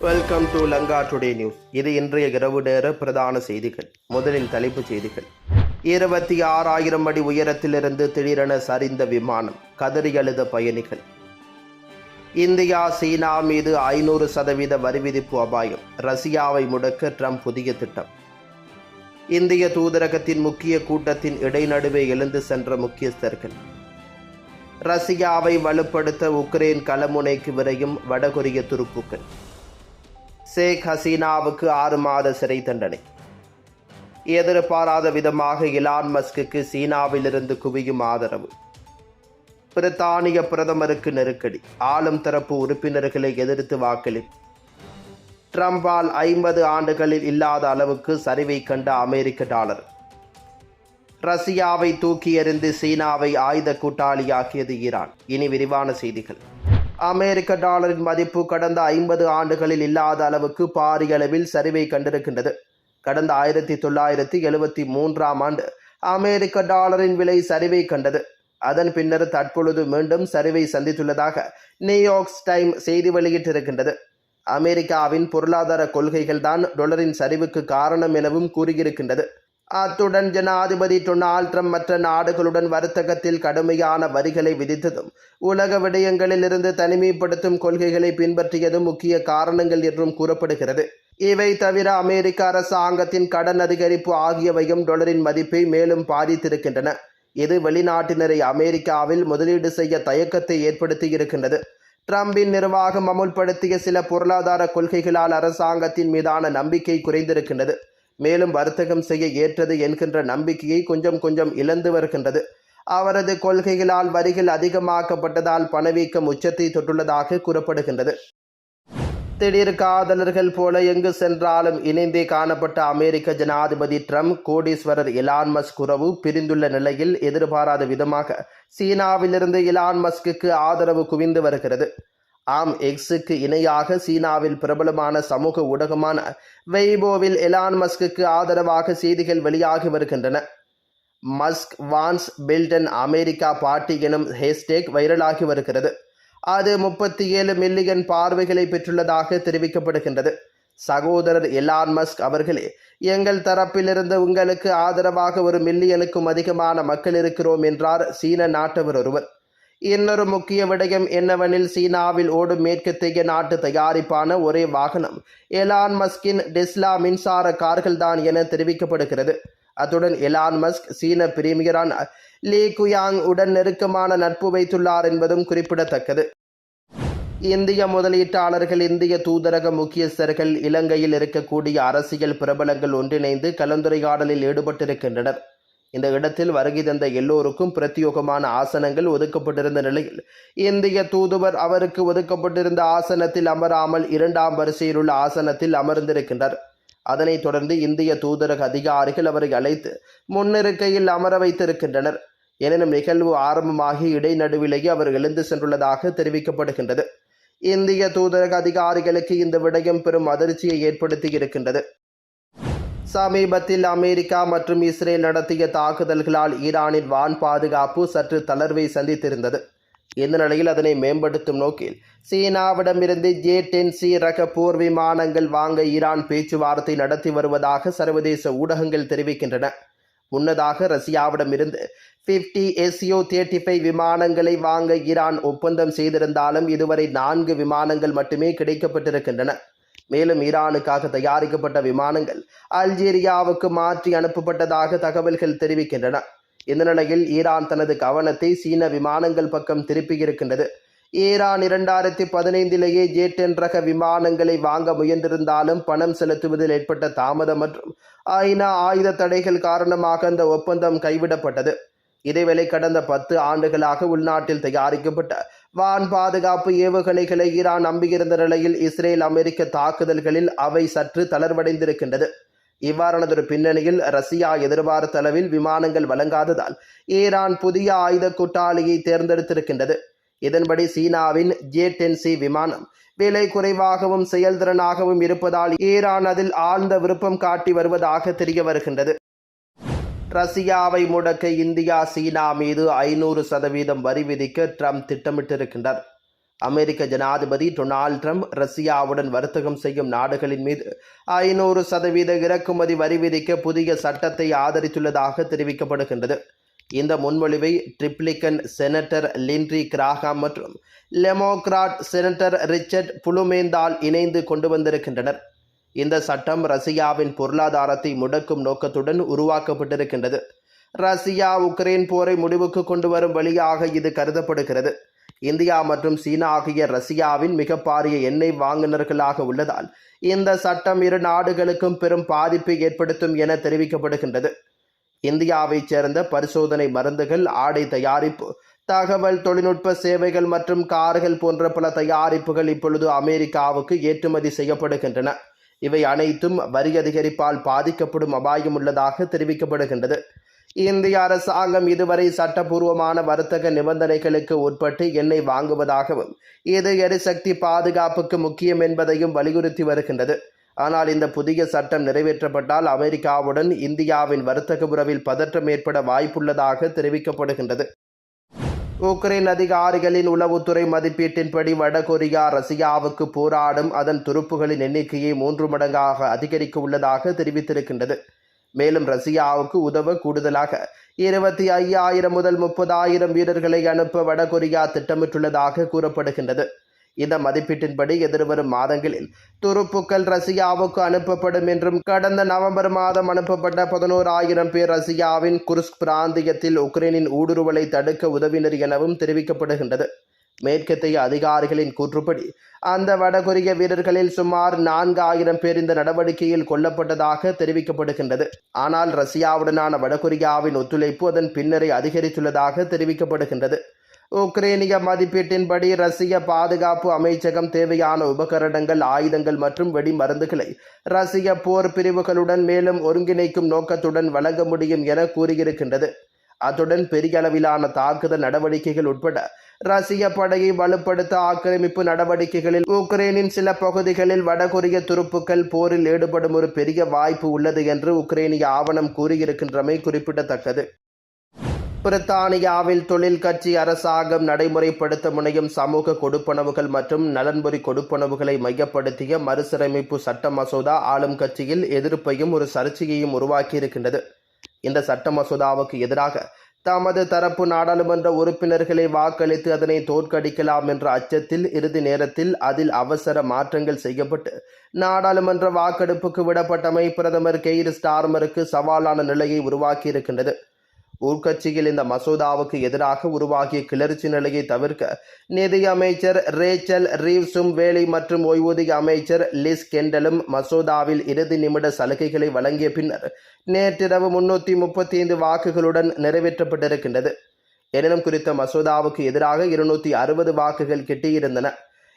Welcome to Lanka today news இது இன்றைய இரவு நேர பிரதான செய்திகள். முதலில் தலைப்புச் செய்திகள். இருபத்தி ஆறாயிரம் அடி உயரத்திலிருந்து திடீரென சரிந்த விமானம். கதறி அழுத பயணிகள். இந்தியா சீனா மீது ஐநூறு சதவீத வரி விதிப்பு அபாயம். ரஷ்யாவை முடக்க ட்ரம்ப் புதிய திட்டம். இந்திய தூதரகத்தின் முக்கிய கூட்டத்தின் இடைநடுவே எழுந்து சென்ற முக்கியஸ்தர்கள். ரஷ்யாவை வலுப்படுத்த உக்ரைன் களமுனைக்கு விரையும் வடகொரிய துருப்புக்கள். ஷேக் ஹசீனாவுக்கு ஆறு மாத சிறை தண்டனை. எதிர்பாராத விதமாக இலான் மஸ்குக்கு சீனாவிலிருந்து குவியும் ஆதரவு. பிரித்தானிய பிரதமருக்கு நெருக்கடி ஆளும் தரப்பு உறுப்பினர்களை எதிர்த்து வாக்களிப்பு. ட்ரம்பால் ஐம்பது ஆண்டுகளில் இல்லாத அளவுக்கு சரிவை கண்ட அமெரிக்க டாலர். ரஷ்யாவை தூக்கி எறிந்து சீனாவை ஆயுத கூட்டாளியாக்கியது ஈரான். இனி விரிவான செய்திகள். அமெரிக்க டாலரின் மதிப்பு கடந்த ஐம்பது ஆண்டுகளில் இல்லாத அளவுக்கு பாரிய அளவில் சரிவை கண்டிருக்கின்றது. கடந்த ஆயிரத்தி தொள்ளாயிரத்தி எழுபத்தி மூன்றாம் ஆண்டு அமெரிக்க டாலரின் விலை சரிவை கண்டது. அதன் பின்னர் தற்பொழுது மீண்டும் சரிவை சந்தித்துள்ளதாக நியூயார்க் டைம் செய்தி வெளியிட்டிருக்கின்றது. அமெரிக்காவின் பொருளாதார கொள்கைகள்தான் டொலரின் சரிவுக்கு காரணம் எனவும் கூறியிருக்கின்றது. அத்துடன் ஜனாதிபதி டொனால்ட் ட்ரம்ப் மற்ற நாடுகளுடன் வர்த்தகத்தில் கடுமையான வரிகளை விதித்ததும் உலக விடயங்களிலிருந்து தனிமைப்படுத்தும் கொள்கைகளை பின்பற்றியதும் முக்கிய காரணங்கள் என்றும் கூறப்படுகிறது. இவை தவிர அமெரிக்க அரசாங்கத்தின் கடன் அதிகரிப்பு ஆகியவையும் டொலரின் மதிப்பை மேலும் பாதித்திருக்கின்றன. இது வெளிநாட்டினரை அமெரிக்காவில் முதலீடு செய்ய தயக்கத்தை ஏற்படுத்தி இருக்கின்றது ட்ரம்பின் நிர்வாகம் அமுல்படுத்திய சில பொருளாதார கொள்கைகளால் அரசாங்கத்தின் மீதான நம்பிக்கை குறைந்திருக்கின்றது. மேலும் வர்த்தகம் செய்ய ஏற்றது என்கின்ற நம்பிக்கையை கொஞ்சம் கொஞ்சம் இழந்து வருகின்றது. அவரது கொள்கைகளால் வரிகள் அதிகமாக்கப்பட்டதால் பணவீக்கம் உச்சத்தை தொட்டுள்ளதாக கூறப்படுகின்றது. திடீர் காதலர்கள் போல எங்கு சென்றாலும் இணைந்தே காணப்பட்ட அமெரிக்க ஜனாதிபதி ட்ரம்ப் கோடீஸ்வரர் இலான் மஸ்க் உறவு பிரிந்துள்ள நிலையில் எதிர்பாராத விதமாக சீனாவிலிருந்து இலான் மஸ்குக்கு ஆதரவு குவிந்து வருகிறது. ஆம் எக்ஸுக்கு இணையாக சீனாவில் பிரபலமான சமூக ஊடகமான வெய்போவில் எலான் மஸ்குக்கு ஆதரவாக செய்திகள் வெளியாகி வருகின்றன. மஸ்க் வான்ஸ் பில்டன் அமெரிக்கா பார்ட்டி எனும் ஹேஷ்டேக் வைரலாகி வருகிறது. அது முப்பத்தி ஏழு மில்லியன் பார்வைகளை பெற்றுள்ளதாக தெரிவிக்கப்படுகின்றது. சகோதரர் எலான் மஸ்க் அவர்களே எங்கள் தரப்பிலிருந்து உங்களுக்கு ஆதரவாக ஒரு மில்லியனுக்கும் அதிகமான மக்கள் இருக்கிறோம் என்றார் சீன நாட்டவர் ஒருவர். இன்னொரு முக்கிய விடயம் என்னவெனில் சீனாவில் ஓடும் மேற்கத்திய நாட்டு தயாரிப்பான ஒரே வாகனம். எலான் மஸ்கின் டெஸ்லா மின்சார கார்கள்தான் என தெரிவிக்கப்படுகிறது. அத்துடன் எலான் மஸ்க் சீன பிரீமியரான லீ குயாங் உடன் நெருக்கமான நட்பு வைத்துள்ளார் என்பதும் குறிப்பிடத்தக்கது. இந்திய முதலீட்டாளர்கள் இந்திய தூதரக முக்கியஸ்தர்கள் இலங்கையில் இருக்கக்கூடிய அரசியல் பிரபலங்கள் ஒன்றிணைந்து கலந்துரையாடலில் ஈடுபட்டிருக்கின்றனர். இந்த இடத்தில் வருகை தந்த எல்லோருக்கும் பிரத்யோகமான ஆசனங்கள் ஒதுக்கப்பட்டிருந்த நிலையில் இந்திய தூதுவர் அவருக்கு ஒதுக்கப்பட்டிருந்த ஆசனத்தில் அமராமல் இரண்டாம் வரிசையில் உள்ள ஆசனத்தில் அமர்ந்திருக்கின்றார். அதனைத் தொடர்ந்து இந்திய தூதரக அதிகாரிகள் அவரை அழைத்து முன்னிருக்கையில் அமர வைத்திருக்கின்றனர். எனினும் நிகழ்வு ஆரம்பமாகி இடைநடுவிலேயே அவர் எழுந்து சென்றுள்ளதாக தெரிவிக்கப்படுகின்றது. இந்திய தூதரக அதிகாரிகளுக்கு இந்த விடயம் பெரும் அதிர்ச்சியை ஏற்படுத்தி இருக்கின்றது. சமீபத்தில் அமெரிக்கா மற்றும் இஸ்ரேல் நடத்திய தாக்குதல்களால் ஈரானின் வான் பாதுகாப்பு சற்று தளர்வை சந்தித்திருந்தது. இந்த நிலையில் அதனை மேம்படுத்தும் நோக்கில் சீனாவிடமிருந்து ஜே டென் சி ரக போர் விமானங்கள் வாங்க ஈரான் பேச்சுவார்த்தை நடத்தி வருவதாக சர்வதேச ஊடகங்கள் தெரிவிக்கின்றன. முன்னதாக ரஷ்யாவிடமிருந்து ஃபிஃப்டி எஸ்யூ தேர்ட்டி ஃபைவ் விமானங்களை வாங்க ஈரான் ஒப்பந்தம் செய்திருந்தாலும் இதுவரை நான்கு விமானங்கள் மட்டுமே கிடைக்கப்பட்டிருக்கின்றன. மேலும் ஈரானுக்காக தயாரிக்கப்பட்ட விமானங்கள் அல்ஜீரியாவுக்கு மாற்றி அனுப்பப்பட்டதாக தகவல்கள் தெரிவிக்கின்றன. இந்த நிலையில் ஈரான் தனது கவனத்தை சீன விமானங்கள் பக்கம் திருப்பியிருக்கின்றது ஈரான் இரண்டாயிரத்தி பதினைந்திலேயே ஜேட் ரக விமானங்களை வாங்க முயன்றிருந்தாலும் பணம் செலுத்துவதில் ஏற்பட்ட தாமதம் மற்றும் ஐநா ஆயுத தடைகள் காரணமாக அந்த ஒப்பந்தம் கைவிடப்பட்டது. இதேவேளை கடந்த பத்து ஆண்டுகளாக உள்நாட்டில் தயாரிக்கப்பட்ட வான் பாதுகாப்பு ஏவுகணைகளை ஈரான் நம்பியிருந்த நிலையில் இஸ்ரேல் அமெரிக்க தாக்குதல்களில் அவை சற்று தளர்வடைந்திருக்கின்றது. இவ்வாறானதொரு பின்னணியில் ரஷ்யா எதிர்பார்த்த அளவில் விமானங்கள் வழங்காததால் ஈரான் புதிய ஆயுத கூட்டாளியை தேர்ந்தெடுத்திருக்கின்றது. இதன்படி சீனாவின் ஜே டென் சி விமானம் விலை குறைவாகவும் செயல்திறனாகவும் இருப்பதால் ஈரான் அதில் ஆழ்ந்த விருப்பம் காட்டி வருவதாக தெரிய வருகின்றது. ரஷ்யாவை முடக்க இந்தியா சீனா மீது ஐநூறு சதவீதம் வரி விதிக்க ட்ரம்ப் திட்டமிட்டிருக்கின்றார். அமெரிக்க ஜனாதிபதி டொனால்ட் ட்ரம்ப் ரஷ்யாவுடன் வர்த்தகம் செய்யும் நாடுகளின் மீது ஐநூறு சதவீத இறக்குமதி வரி விதிக்க புதிய சட்டத்தை ஆதரித்துள்ளதாக தெரிவிக்கப்படுகின்றது. இந்த முன்மொழிவை ட்ரிப்ளிகன் செனட்டர் லிண்ட்ரி கிராகாம் மற்றும் லெமோக்ராட் செனட்டர் ரிச்சர்ட் புலுமேந்தால் இணைந்து கொண்டு வந்திருக்கின்றனர். இந்த சட்டம் ரஷ்யாவின் பொருளாதாரத்தை முடக்கும் நோக்கத்துடன் உருவாக்கப்பட்டிருக்கின்றது. ரஷ்யா உக்ரைன் போரை முடிவுக்கு கொண்டு வரும் வழியாக இது கருதப்படுகிறது. இந்தியா மற்றும் சீனா ஆகிய ரஷ்யாவின் மிக பாரிய எண்ணெய் வாங்குனர்களாக உள்ளதால் இந்த சட்டம் இரு நாடுகளுக்கும் பெரும் பாதிப்பை ஏற்படுத்தும் என தெரிவிக்கப்படுகின்றது. இந்தியாவைச் சேர்ந்த பரிசோதனை மருந்துகள் ஆடை தயாரிப்பு தகவல் தொழில்நுட்ப சேவைகள் மற்றும் கார்கள் போன்ற பல தயாரிப்புகள் இப்பொழுது அமெரிக்காவுக்கு ஏற்றுமதி செய்யப்படுகின்றன. இவை அனைத்தும் வரி அதிகரிப்பால் பாதிக்கப்படும் அபாயம் உள்ளதாக தெரிவிக்கப்படுகின்றது. இந்திய அரசாங்கம் இதுவரை சட்டபூர்வமான வர்த்தக நிபந்தனைகளுக்கு உட்பட்டு எண்ணெய் வாங்குவதாகவும் இது எரிசக்தி பாதுகாப்புக்கு முக்கியம் என்பதையும் வலியுறுத்தி வருகின்றது. ஆனால் இந்த புதிய சட்டம் நிறைவேற்றப்பட்டால் அமெரிக்காவுடன் இந்தியாவின் வர்த்தக உறவில் பதற்றம் ஏற்பட வாய்ப்புள்ளதாக தெரிவிக்கப்படுகின்றது. உக்ரைன் அதிகாரிகளின் உளவுத்துறை மதிப்பீட்டின்படி வடகொரியா ரஷ்யாவுக்கு போராடும் அதன் துருப்புகளின் எண்ணிக்கையை மூன்று மடங்காக அதிகரிக்க உள்ளதாக தெரிவித்திருக்கின்றது. மேலும் ரஷ்யாவுக்கு உதவ கூடுதலாக இருபத்தி ஐயாயிரம் முதல் முப்பதாயிரம் வீரர்களை அனுப்ப வடகொரியா திட்டமிட்டுள்ளதாக கூறப்படுகின்றது. இந்த மதிப்பீட்டின்படி எதிர்வரும் மாதங்களில் துருப்புக்கள் ரஷ்யாவுக்கு அனுப்பப்படும் என்றும் கடந்த நவம்பர் மாதம் அனுப்பப்பட்ட பதினோராயிரம் பேர் ரஷ்யாவின் குருஸ்க் பிராந்தியத்தில் உக்ரைனின் ஊடுருவலை தடுக்க உதவினர் எனவும் தெரிவிக்கப்படுகின்றது. மேற்கத்திய அதிகாரிகளின் கூற்றுப்படி அந்த வடகொரிய வீரர்களில் சுமார் நான்கு ஆயிரம் பேர் இந்த நடவடிக்கையில் கொல்லப்பட்டதாக தெரிவிக்கப்படுகின்றது. ஆனால் ரஷ்யாவுடனான வடகொரியாவின் ஒத்துழைப்பு அதன் பின்னரை அதிகரித்துள்ளதாக தெரிவிக்கப்படுகின்றது. உக்ரேனிய மதிப்பீட்டின்படி ரஷ்ய பாதுகாப்பு அமைச்சகம் தேவையான உபகரணங்கள் ஆயுதங்கள் மற்றும் வெடி மருந்துகளை ரஷ்ய போர் பிரிவுகளுடன் மேலும் ஒருங்கிணைக்கும் நோக்கத்துடன் வழங்க முடியும் என கூறியிருக்கின்றது. அத்துடன் பெரிய அளவிலான தாக்குதல் நடவடிக்கைகள் உட்பட ரஷ்ய படையை வலுப்படுத்த ஆக்கிரமிப்பு நடவடிக்கைகளில் உக்ரைனின் சில பகுதிகளில் வடகொரிய துருப்புக்கள் போரில் ஈடுபடும் ஒரு பெரிய வாய்ப்பு உள்ளது என்று உக்ரைனிய ஆவணம் கூறியிருக்கின்றமை குறிப்பிடத்தக்கது. பிரித்தானியாவில் தொழில் கட்சி அரசாங்கம் நடைமுறைப்படுத்த முனையும் சமூக கொடுப்பனவுகள் மற்றும் நலன்புரி கொடுப்பனவுகளை மையப்படுத்திய மறுசீரமைப்பு சட்ட மசோதா ஆளும் கட்சியில் எதிர்ப்பையும் ஒரு சர்ச்சையையும் உருவாக்கியிருக்கின்றது. இந்த சட்ட மசோதாவுக்கு எதிராக தமது தரப்பு நாடாளுமன்ற உறுப்பினர்களை வாக்களித்து அதனை தோற்கடிக்கலாம் என்ற அச்சத்தில் இறுதி நேரத்தில் அதில் அவசர மாற்றங்கள் செய்யப்பட்டு நாடாளுமன்ற வாக்கெடுப்புக்கு விடப்பட்டமை பிரதமர் கெய்ர் ஸ்டார்மருக்கு சவாலான நிலையை உருவாக்கியிருக்கின்றது. உள்கட்சியில் இந்த மசோதாவுக்கு எதிராக உருவாகிய கிளர்ச்சி நிலையை தவிர்க்க நிதி அமைச்சர் ரேச்சல் ரீவ்ஸும் வேலை மற்றும் ஓய்வூதிய அமைச்சர் லிஸ் கெண்டலும் மசோதாவில் இறுதி நிமிட சலுகைகளை வழங்கிய பின்னர் நேற்றிரவு முன்னூற்றி முப்பத்தி ஐந்து வாக்குகளுடன் நிறைவேற்றப்பட்டிருக்கின்றது. எனினும் குறித்த மசோதாவுக்கு எதிராக இருநூற்றி அறுபது வாக்குகள் கிட்டியிருந்தன.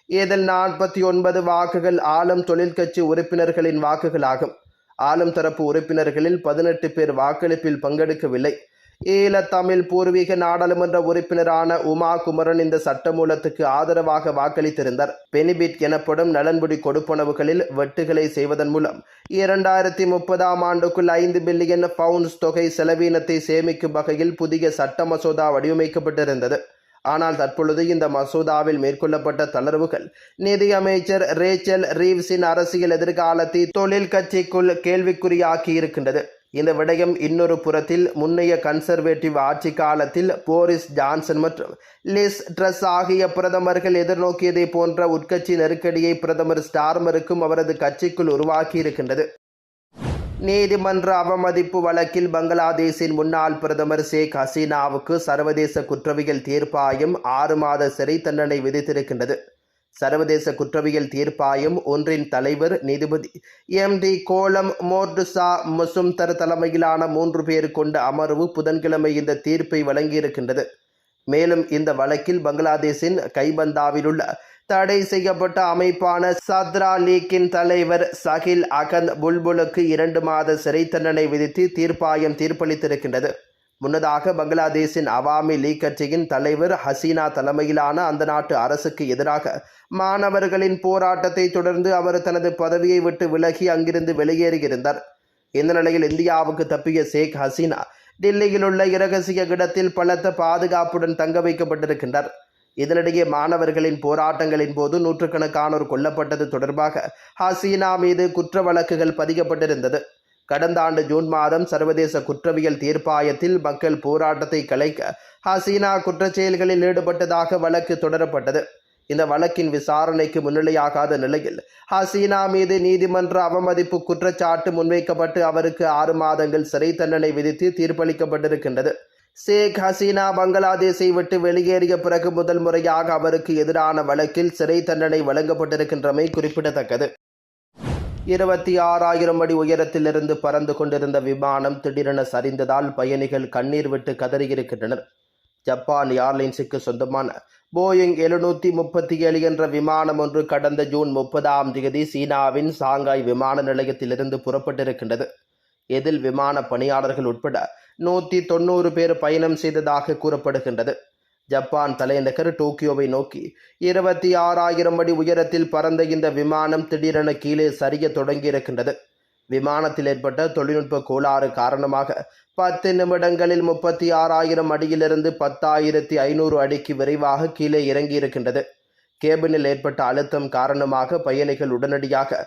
இதில் நாற்பத்தி ஒன்பது வாக்குகள் ஆளும் தொழிற்கட்சி உறுப்பினர்களின் வாக்குகளாகும். ஆளும் தரப்பு உறுப்பினர்களில் பதினெட்டு பேர் வாக்களிப்பில் பங்கெடுக்கவில்லை. ஈழத்தமிழ் பூர்வீக நாடாளுமன்ற உறுப்பினரான உமா குமரன் இந்த சட்டமூலத்துக்கு ஆதரவாக வாக்களித்திருந்தார். பெனிபிட் எனப்படும் நலன்புடி கொடுப்பனவுகளில் வெட்டுகளை செய்வதன் மூலம் இரண்டாயிரத்தி முப்பதாம் ஆண்டுக்குள் ஐந்து பில்லியன் பவுண்ட்ஸ் தொகை செலவீனத்தை சேமிக்கும் வகையில் புதிய சட்ட மசோதா வடிவமைக்கப்பட்டிருந்தது. ஆனால் தற்பொழுது இந்த மசோதாவில் மேற்கொள்ளப்பட்ட தளர்வுகள் நிதியமைச்சர் ரேச்சல் ரீவ்ஸின் அரசியல் எதிர்காலத்தை தொழில் கட்சிக்குள் கேள்விக்குறியாக்கி இருக்கின்றது இந்த விடயம் இன்னொரு புறத்தில் முன்னைய கன்சர்வேட்டிவ் ஆட்சி காலத்தில் போரிஸ் ஜான்சன் மற்றும் லிஸ் ட்ரஸ் ஆகிய பிரதமர்கள் எதிர்நோக்கியதை போன்ற உட்கட்சி நெருக்கடியை பிரதமர் ஸ்டார்மருக்கும் அவரது கட்சிக்குள் உருவாக்கியிருக்கின்றது. நீதிமன்ற அவமதிப்பு வழக்கில் பங்களாதேஷின் முன்னாள் பிரதமர் ஷேக் ஹசீனாவுக்கு சர்வதேச குற்றவியல் தீர்ப்பாயம் ஆறு மாத சிறை தண்டனை விதித்திருக்கின்றது. சர்வதேச குற்றவியல் தீர்ப்பாயம் ஒன்றின் தலைவர் நீதிபதி எம் டி கோலம் மோர்டுசா முசும்தர் தலைமையிலான மூன்று பேர் கொண்ட அமர்வு புதன்கிழமை இந்த தீர்ப்பை வழங்கியிருக்கின்றது. மேலும் இந்த வழக்கில் பங்களாதேஷின் கைபந்தாவிலுள்ள தடை செய்யப்பட்ட அமைப்பான சத்ரா லீக்கின் தலைவர் சஹில் அகந்த் புல்புலுக்கு இரண்டு மாத சிறை தண்டனை விதித்து தீர்ப்பாயம் தீர்ப்பளித்திருக்கின்றது. முன்னதாக பங்களாதேஷின் அவாமி லீக் கட்சியின் தலைவர் ஹசீனா தலைமையிலான அந்த நாட்டு அரசுக்கு எதிராக மாணவர்களின் போராட்டத்தை தொடர்ந்து அவர் தனது பதவியை விட்டு விலகி அங்கிருந்து வெளியேறியிருந்தார். இந்த நிலையில் இந்தியாவுக்கு தப்பிய ஷேக் ஹசீனா டெல்லியில் உள்ள இரகசிய இடத்தில் பலத்த பாதுகாப்புடன் தங்க வைக்கப்பட்டிருக்கின்றார். இதனிடையே மாணவர்களின் போராட்டங்களின் போது நூற்றுக்கணக்கானோர் கொல்லப்பட்டது தொடர்பாக ஹசீனா மீது குற்ற வழக்குகள் பதிக்கப்பட்டிருந்தது. கடந்த ஆண்டு ஜூன் மாதம் சர்வதேச குற்றவியல் தீர்ப்பாயத்தில் மக்கள் போராட்டத்தை கலைக்க ஹசீனா குற்றச்செயல்களில் ஈடுபட்டதாக வழக்கு தொடரப்பட்டது. இந்த வழக்கின் விசாரணைக்கு முன்னிலையாகாத நிலையில் ஹசீனா மீது நீதிமன்ற அவமதிப்பு குற்றச்சாட்டு முன்வைக்கப்பட்டு அவருக்கு ஆறு மாதங்கள் சிறை தண்டனை விதித்து தீர்ப்பளிக்கப்பட்டிருக்கின்றது. ஷேக் ஹசீனா பங்களாதேஷை விட்டு வெளியேறிய பிறகு முதல் முறையாக அவருக்கு எதிரான வழக்கில் சிறை தண்டனை வழங்கப்பட்டிருக்கின்றமை குறிப்பிடத்தக்கது. இருபத்தி ஆறாயிரம் அடி உயரத்திலிருந்து பறந்து கொண்டிருந்த விமானம் திடீரென சரிந்ததால் பயணிகள் கண்ணீர் விட்டு கதறியிருக்கின்றனர். ஜப்பான் ஏர்லைன்ஸுக்கு சொந்தமான போயிங் எழுநூற்றி முப்பத்தி ஏழு என்ற விமானம் ஒன்று கடந்த ஜூன் முப்பதாம் தேதி சீனாவின் சாங்காய் விமான நிலையத்திலிருந்து புறப்பட்டிருக்கின்றது. இதில் விமான பணியாளர்கள் உட்பட நூற்றி தொண்ணூறு பேர் பயணம் செய்ததாக கூறப்படுகின்றது. ஜப்பான் தலைநகர் டோக்கியோவை நோக்கி இருபத்தி ஆறாயிரம் அடி உயரத்தில் பறந்த இந்த விமானம் திடீரென கீழே சரிய தொடங்கியிருக்கின்றது. விமானத்தில் ஏற்பட்ட தொழில்நுட்ப கோளாறு காரணமாக பத்து நிமிடங்களில் முப்பத்தி ஆறாயிரம் அடியிலிருந்து பத்தாயிரத்தி ஐநூறு அடிக்கு விரைவாக கீழே இறங்கியிருக்கின்றது. கேபினில் ஏற்பட்ட அழுத்தம் காரணமாக பயணிகள் உடனடியாக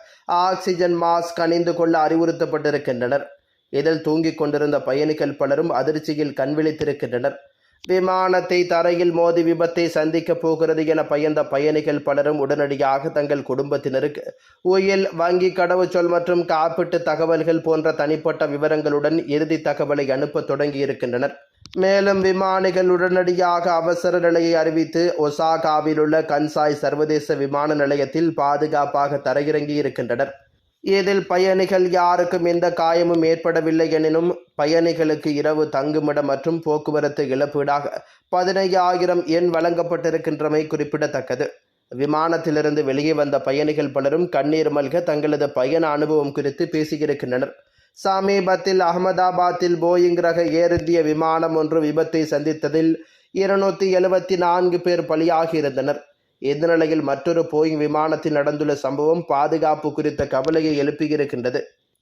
ஆக்சிஜன் மாஸ்க் அணிந்து கொள்ள அறிவுறுத்தப்பட்டிருக்கின்றனர். இதில் தூங்கிக் கொண்டிருந்த பயணிகள் பலரும் அதிர்ச்சியில் கண்விழித்திருக்கின்றனர். விமானத்தை தரையில் மோதி விபத்தை சந்திக்கப் போகிறது என பயந்த பயணிகள் பலரும் உடனடியாக தங்கள் குடும்பத்தினருக்கு உயில் வங்கி கடவுச்சொல் மற்றும் காப்பீட்டு தகவல்கள் போன்ற தனிப்பட்ட விவரங்களுடன் இறுதி தகவலை அனுப்ப தொடங்கியிருக்கின்றனர். மேலும் விமானிகள் உடனடியாக அவசர நிலையை அறிவித்து ஒசாகாவில் உள்ள கன்சாய் சர்வதேச விமான நிலையத்தில் பாதுகாப்பாக தரையிறங்கி இருக்கின்றனர் இதில் பயணிகள் யாருக்கும் எந்த காயமும் ஏற்படவில்லை எனினும் பயணிகளுக்கு இரவு தங்குமிடம் மற்றும் போக்குவரத்து இழப்பீடாக பதினையாயிரம் எண் வழங்கப்பட்டிருக்கின்றமை குறிப்பிடத்தக்கது. விமானத்திலிருந்து வெளியே வந்த பயணிகள் பலரும் கண்ணீர் மல்க தங்களது பயண அனுபவம் குறித்து பேசியிருக்கின்றனர். சமீபத்தில் அகமதாபாத்தில் போயிங் ரக ஏர் இந்திய விமானம் ஒன்று விபத்தை சந்தித்ததில் இருநூற்றி எழுபத்தி நான்கு பேர் பலியாகியிருந்தனர். இந்த நிலையில் மற்றொரு போயிங் விமானத்தில் நடந்துள்ள சம்பவம் பாதுகாப்பு குறித்த கவலையை எழுப்பியிருக்கின்றது.